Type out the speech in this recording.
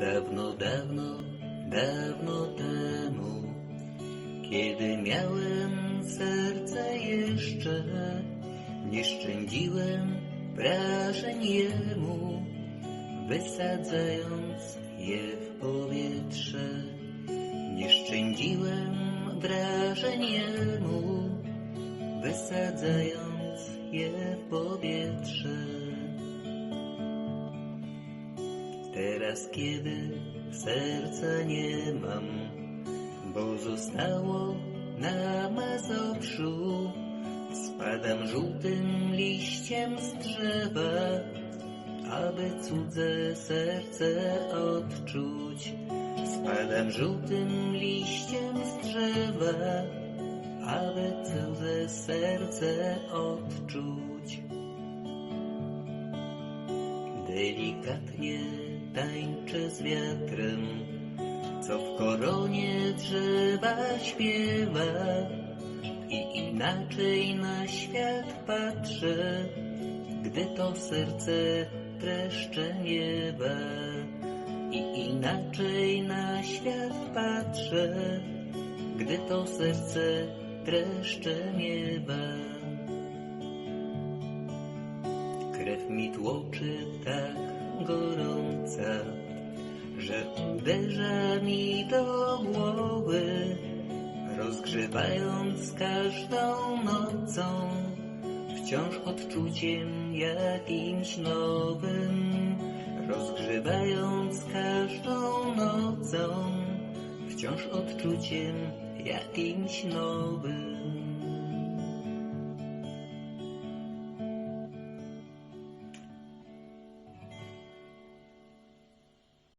Dawno, dawno, dawno temu, kiedy miałem serce jeszcze, nie szczędziłem wrażeń jemu, wysadzając je w powietrze. Nie szczędziłem wrażeń jemu, wysadzając je w powietrze. Teraz kiedy serca nie mam, bo zostało na Mazowszu, spadam żółtym liściem z drzewa, aby cudze serce odczuć. Spadam żółtym liściem z drzewa, aby cudze serce odczuć. Delikatnie tańczę z wiatrem, co w koronie drzewa śpiewa. I inaczej na świat patrzę, gdy to serce dreszcze miewa. I inaczej na świat patrzę, gdy to serce dreszcze miewa. Krew mi tłoczy tak gorąca, że uderza mi do głowy, rozgrzewając każdą nocą, wciąż odczuciem jakimś nowym, rozgrzewając każdą nocą, wciąż odczuciem jakimś nowym.